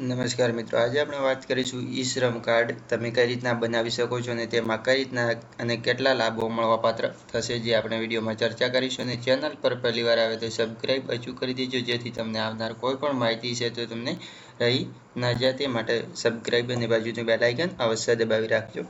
નમસ્કાર મિત્રો, આજે આપણે વાત કરીશું ઈ શ્રમ કાર્ડ. તમે કઈ રીતના બનાવી શકો છો અને તેમાં કઈ રીતના અને કેટલા લાભો મળવાપાત્ર થશે જે આપણે વિડીયોમાં ચર્ચા કરીશું અને ચેનલ પર પહેલીવાર આવે તો સબસ્ક્રાઈબ અચૂક કરી દેજો, જેથી તમને આવનાર કોઈ પણ માહિતી છે તો તમને રહી ના જાય તે માટે સબસ્ક્રાઈબ અને બાજુનું બેલ આઇકન અવશ્ય દબાવી રાખજો.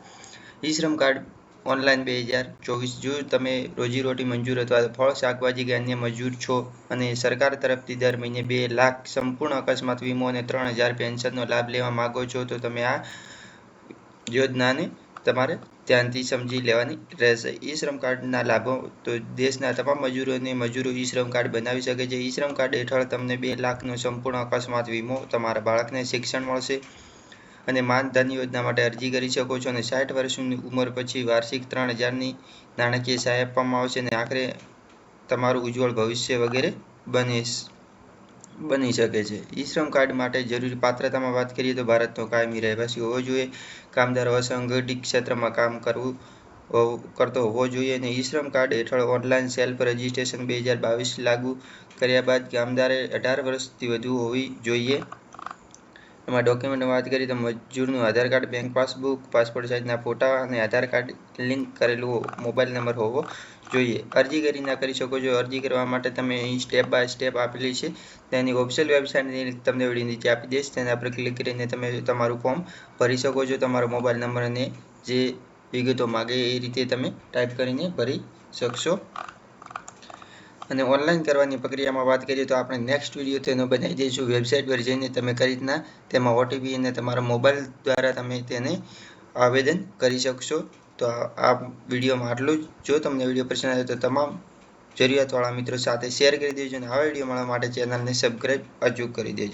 ઈ શ્રમ કાર્ડ ઓનલાઈન બે હજાર ચોવીસ. જો તમે રોજીરોટી મંજૂર અથવા ફળ, શાકભાજી કે અન્ય મજૂર છો અને સરકાર તરફથી દર મહિને બે લાખ સંપૂર્ણ અકસ્માત વીમો અને ત્રણ હજાર પેન્શનનો લાભ લેવા માગો છો, તો તમે આ યોજનાને તમારે ધ્યાનથી સમજી લેવાની રહેશે. ઈ શ્રમ કાર્ડના લાભો, તો દેશના તમામ મજૂરોને મજૂરો ઈ શ્રમ કાર્ડ બનાવી શકે છે. ઈ શ્રમ કાર્ડ હેઠળ તમને બે લાખનો સંપૂર્ણ અકસ્માત વીમો તમારા બાળકને શિક્ષણ મળશે. અને માનધન યોજના માટે અરજી કરી શકો છો અને સાઠ વર્ષની ઉંમર પછી વાર્ષિક ત્રણ હજારની નાણાકીય સહાય આપવામાં આવશે અને આખરે તમારું ઉજ્જવળ ભવિષ્ય વગેરે બની બની શકે છે. ઈ શ્રમ કાર્ડ માટે જરૂરી પાત્રતામાં વાત કરીએ તો ભારતનો કાયમી રહેવાસી હોવો જોઈએ, કામદાર અસંગઠિત ક્ષેત્રમાં કામ કરવું કરતો હોવો જોઈએ અને ઈ શ્રમ કાર્ડ હેઠળ ઓનલાઈન સેલ્ફ રજિસ્ટ્રેશન બે હજાર બાવીસ લાગુ કર્યા બાદ કામદારે અઢાર વર્ષથી વધુ હોવી જોઈએ. એમાં ડોક્યુમેન્ટની વાત કરીએ તો મજૂરનું Aadhaar card bank passbook passport સાઇઝના ફોટા અને આધાર કાર્ડ લિંક કરેલું મોબાઈલ નંબર હોવો જોઈએ. અરજી કરી ના કરી શકો છો. અરજી કરવા માટે તમે અહીં સ્ટેપ બાય સ્ટેપ આપેલી છે. તેની ઓફિશિયલ વેબસાઇટની લિંક તમને વીડિયો નીચે આપી દઈશ. તેના પર ક્લિક કરીને તમે તમારું ફોર્મ ભરી શકો છો. તમારો મોબાઈલ નંબર અને જે વિગતો માગે એ રીતે તમે ટાઈપ કરીને ભરી શકશો. અને ઓનલાઈન કરવાની પ્રક્રિયામાં વાત કરીએ તો આપણે નેક્સ્ટ વીડિયો તેનો બનાવી દઈશું. વેબસાઇટ પર જઈને તમે કઈ રીતના તેમાં ઓટીપી અને તમારા મોબાઈલ દ્વારા તમે તેને આવેદન કરી શકશો. તો આ વિડીયોમાં આટલું જ. જો તમને વીડિયો પસંદ આવે તો તમામ જરૂરિયાતવાળા મિત્રો સાથે શેર કરી દેજો અને આવા વીડિયો મળવા માટે ચેનલને સબસ્ક્રાઈબ અચૂક કરી દેજો.